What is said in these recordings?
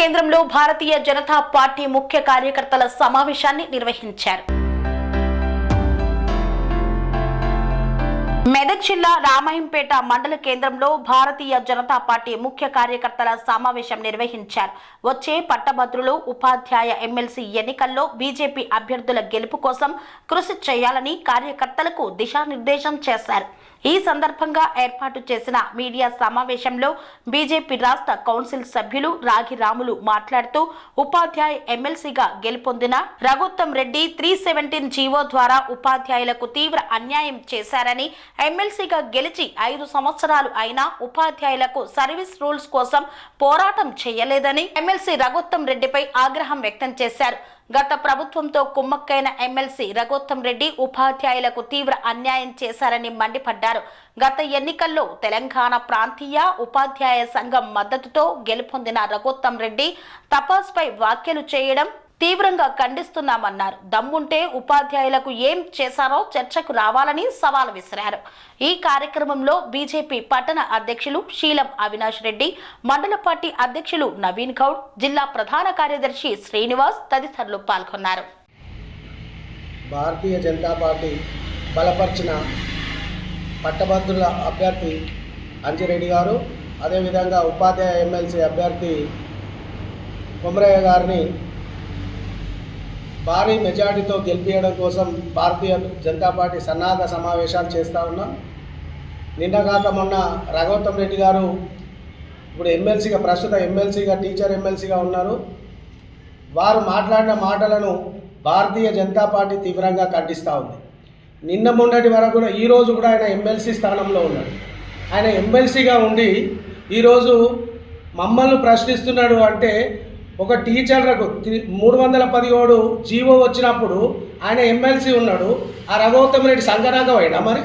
కేంద్రంలో భారతీయ జనతా పార్టీ ముఖ్య కార్యకర్తల సమావేశాన్ని నిర్వహించారు. మెదక్ జిల్లా రామాయంపేట మండల కేంద్రంలో భారతీయ జనతా పార్టీ ముఖ్య కార్యకర్తల సమావేశం నిర్వహించారు. వచ్చే పట్టభద్రులు ఉపాధ్యాయ ఎమ్మెల్సీ ఎన్నికల్లో బీజేపీ అభ్యర్థుల గెలుపు కోసం కృషి చేయాలని కార్యకర్తలకు దిశానిర్దేశం చేశారు. ఈ సందర్భంగా ఏర్పాటు చేసిన మీడియా సమావేశంలో బీజేపీ రాష్ట్ర కౌన్సిల్ సభ్యులు రాగి రాములు మాట్లాడుతూ ఉపాధ్యాయ ఎమ్మెల్సీగా గెలుపొందిన Raghotham Reddy three seventeen GO ద్వారా ఉపాధ్యాయులకు తీవ్ర అన్యాయం చేశారని ఎమ్మెల్సీగా గెలిచి ఐదు సంవత్సరాలు అయినా ఉపాధ్యాయులకు సర్వీస్ రూల్స్ కోసం పోరాటం చేయలేదని ఎమ్మెల్సీ రఘుత్తం రెడ్డిపై ఆగ్రహం వ్యక్తం చేశారు. గత ప్రభుత్వంతో కుమ్మక్కైన ఎమ్మెల్సీ రఘోత్తం రెడ్డి ఉపాధ్యాయులకు తీవ్ర అన్యాయం చేశారని మండిపడ్డారు. గత ఎన్నికల్లో తెలంగాణ ప్రాంతీయ ఉపాధ్యాయ సంఘం మద్దతుతో గెలుపొందిన రఘోత్తం రెడ్డి తపాస్పై వ్యాఖ్యలు చేయడం తీవ్రంగా ఖండిస్తున్నామన్నారు. దమ్ముంటే ఉపాధ్యాయులకు ఏం చేశారో చర్చకు రావాలని సవాల్ విసిరారు. ఈ కార్యక్రమంలో బీజేపీ పట్టణ అధ్యక్షులు శీలం అవినాష్ రెడ్డి మండల పార్టీ అధ్యక్షులు నవీన్ గౌడ్ జిల్లా ప్రధాన కార్యదర్శి శ్రీనివాస్ తదితరులు పాల్గొన్నారు. భారతీయ జనతా పార్టీ బలపరిచిన పట్టభద్రుల అభ్యర్థి అంజిరెడ్డి గారు అదేవిధంగా ఉపాధ్యాయ ఎమ్మెల్సీ అభ్యర్థి కొమరయ్య గారిని భారీ మెజార్టీతో గెలిపించడం కోసం భారతీయ జనతా పార్టీ సన్నాహక సమావేశాలు చేస్తూ ఉన్నాం. నిన్న కాక మొన్న రఘోత్తం రెడ్డి గారు ఇప్పుడు ఎమ్మెల్సీగా ప్రస్తుత ఎమ్మెల్సీగా టీచర్ ఎమ్మెల్సీగా ఉన్నారు. వారు మాట్లాడిన మాటలను భారతీయ జనతా పార్టీ తీవ్రంగా ఖండిస్తూ ఉంది. నిన్న మొన్నటి వరకు కూడా ఈరోజు కూడా ఆయన ఎమ్మెల్సీ స్థానంలో ఉన్నాడు ఆయన ఎమ్మెల్సీగా ఉండి ఈరోజు మమ్మల్ని ప్రశ్నిస్తున్నాడు అంటే ఒక టీచర్లకు మూడు వందల పదిహేడు జీవో వచ్చినప్పుడు ఆయన ఎమ్మెల్సీ ఉన్నాడు. ఆ రఘోత్తమ రెడ్డి సంగనాక మరి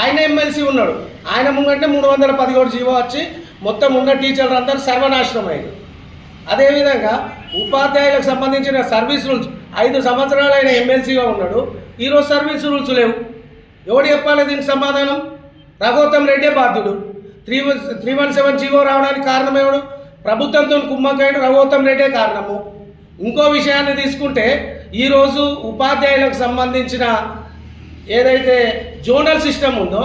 ఆయన ఎమ్మెల్సీ ఉన్నాడు. ఆయన ముంగంటే మూడు వందల పదిహేడు జీవో వచ్చి మొత్తం ఉన్న టీచర్లు అందరూ సర్వనాశనం అయ్యారు అదేవిధంగా ఉపాధ్యాయులకు సంబంధించిన సర్వీస్ రూల్స్ ఐదు సంవత్సరాలు ఆయన ఎమ్మెల్సీగా ఉన్నాడు. ఈరోజు సర్వీస్ రూల్స్ లేవు. ఎవడు చెప్పాలి దీనికి సమాధానం? రఘోత్తం రెడ్డే బాధ్యుడు. Three one three one seven GO రావడానికి కారణం ఎవడు? ప్రభుత్వంతో కుమ్మకాయడు రఘోత్తం రెడ్డే కారణము. ఇంకో విషయాన్ని తీసుకుంటే ఈరోజు ఉపాధ్యాయులకు సంబంధించిన ఏదైతే జోనల్ సిస్టమ్ ఉందో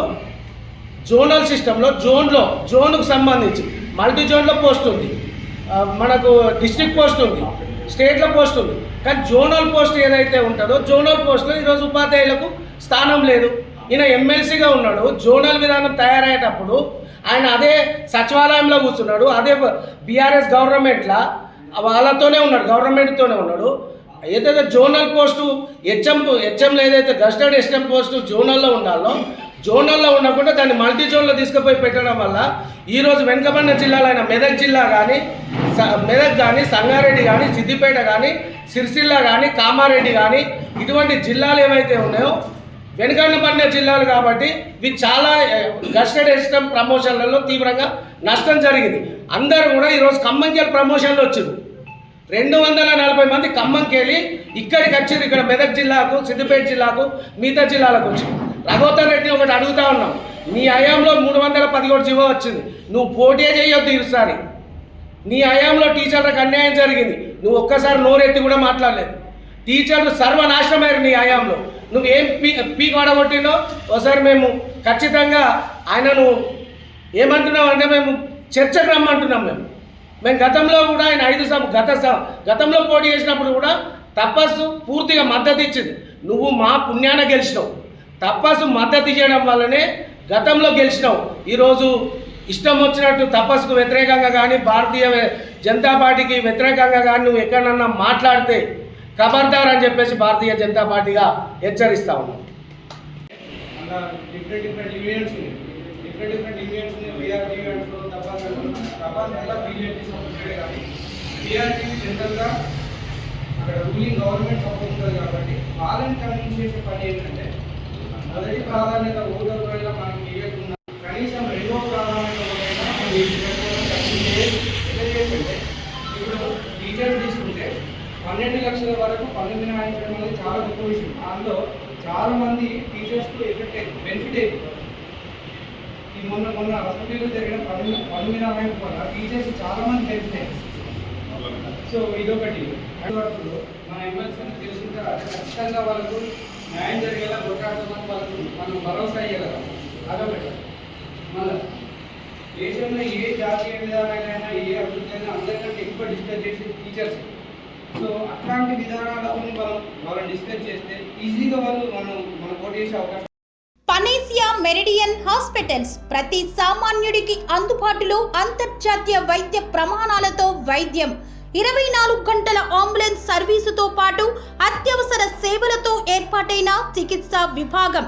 జోనల్ సిస్టంలో జోన్లో జోన్కు సంబంధించి మల్టీ జోన్లో పోస్ట్ ఉంది. మనకు డిస్ట్రిక్ట్ పోస్ట్ ఉంది స్టేట్లో పోస్ట్ ఉంది. కానీ జోనల్ పోస్ట్ ఏదైతే ఉంటుందో జోనల్ పోస్ట్లో ఈరోజు ఉపాధ్యాయులకు స్థానం లేదు. ఈయన ఎమ్మెల్సీగా ఉన్నాడు జోనల్ విధానం తయారయ్యేటప్పుడు ఆయన అదే సచివాలయంలో కూర్చున్నాడు అదే బీఆర్ఎస్ గవర్నమెంట్లో వాళ్ళతోనే ఉన్నాడు గవర్నమెంట్తోనే ఉన్నాడు. ఏదైతే జోనల్ పోస్టు హెచ్ఎం హెచ్ఎంలో ఏదైతే గస్టెడ్ హెచ్ఎం పోస్టు జోనల్లో ఉండాలో జోనల్లో ఉండకుండా దాన్ని మల్టీ జోన్లో తీసుకుపోయి పెట్టడం వల్ల ఈరోజు వెనుకబడిన జిల్లాలో అయిన మెదక్ జిల్లా కానీ స- మెదక్ కానీ సంగారెడ్డి కానీ సిద్దిపేట కానీ సిరిసిల్ల కానీ కామారెడ్డి కానీ ఇటువంటి జిల్లాలు ఏవైతే ఉన్నాయో వెనుకబడిన జిల్లాలు కాబట్టి ఇవి చాలా గస్టెడ్ ప్రమోషన్లలో తీవ్రంగా నష్టం జరిగింది. అందరూ కూడా ఈరోజు ఖమ్మంకి ప్రమోషన్లు వచ్చింది రెండు వందల నలభై మంది ఖమ్మంకి వెళ్ళి ఇక్కడికి వచ్చింది ఇక్కడ మెదక్ జిల్లాకు సిద్దిపేట జిల్లాకు మిగతా జిల్లాలకు వచ్చి రఘోత్తర్ రెడ్డి ఒకటి అడుగుతా ఉన్నాం. నీ హయాంలో మూడు వందల పదిహేడు జీవో వచ్చింది. నువ్వు పోటీ చేయొద్దు ఈసారి. నీ హయాంలో టీచర్లకు అన్యాయం జరిగింది. నువ్వు ఒక్కసారి నోరెత్తి కూడా మాట్లాడలేదు. టీచర్లు సర్వనాశనమయ్యారు నీ హయాంలో. నువ్వు ఏం పీ కొడగొట్టినో ఒకసారి మేము ఖచ్చితంగా ఆయనను ఏమంటున్నాం అంటే మేము చర్చకు రమ్మంటున్నాం మేము. మేము గతంలో కూడా ఆయన ఐదు సభ గత సం గతంలో పోటీ చేసినప్పుడు కూడా తపస్సు పూర్తిగా మద్దతు ఇచ్చింది. నువ్వు మా పుణ్యాన గెలిచినావు. తపస్సు మద్దతు ఇవ్వడం వల్లనే గతంలో గెలిచినావు. ఈరోజు ఇష్టం వచ్చినట్టు తపస్సుకు వ్యతిరేకంగా కానీ భారతీయ జనతా పార్టీకి వ్యతిరేకంగా కానీ నువ్వు ఎక్కడన్నా మాట్లాడితే కబర్దార్ అని చెప్పేసి భారతీయ జనతా పార్టీగా హెచ్చరిస్తా ఉన్నాం. అలా డిఫరెంట్ డిఫరెంట్ డిఫరెంట్ డిఫరెంట్ జనరల్గా అక్కడ రూలింగ్ గవర్నమెంట్ సపోర్ట్ ఉంటుంది కాబట్టి వాళ్ళని కన్విన్స్ చేసే పని ఏంటంటే మొదటి ప్రాధాన్యత ఓటర్గా మనకి ఇవ్వకుండా కనీసం రెండో ప్రాధాన్యత ఇప్పుడు టీచర్స్ తీసుకుంటే పన్నెండు లక్షల వరకు పన్నెండు నాయకులు అనేది చాలా గొప్ప విషయం. అందులో చాలా మంది టీచర్స్కు ఎఫెక్ట్ అయింది బెనిఫిట్ అయింది. ఈ మొన్న మొన్న హాస్పిటల్లో జరిగిన పన్నెండు పన్ను మినహాయింపు వల్ల టీచర్స్ చాలా మంది బెనిఫిట్ అయింది సో ఇదొకటి. అటువైపు మన ఎమ్మెల్సీ తెలిసిన తర్వాత ఖచ్చితంగా వాళ్ళకు న్యాయం జరిగేలా కొట్లాడుతామని వాళ్ళకు మనం భరోసా ఇవ్వగలం అదొకటి. మళ్ళీ దేశంలో ఏ జాతీయ విధానాలైనా ఏ అభివృద్ధి అయినా అందరికంటే ఎక్కువ డిస్కస్ చేసే టీచర్స్. సో అట్లాంటి విధానాలను మనం వాళ్ళని డిస్కస్ చేస్తే ఈజీగా వాళ్ళు మనం మనం ఓటు చేసే అవకాశం పనేసియా మెరిడియన్ హాస్పిటల్స్ ప్రతి సామాన్యుడికి అందుబాటులో అంతర్జాతీయ వైద్య ప్రమాణాలతో వైద్యం. ఇరవై నాలుగు గంటల అంబులెన్స్ సర్వీసుతో పాటు అత్యవసర సేవలతో ఏర్పాటైన చికిత్సా విభాగం.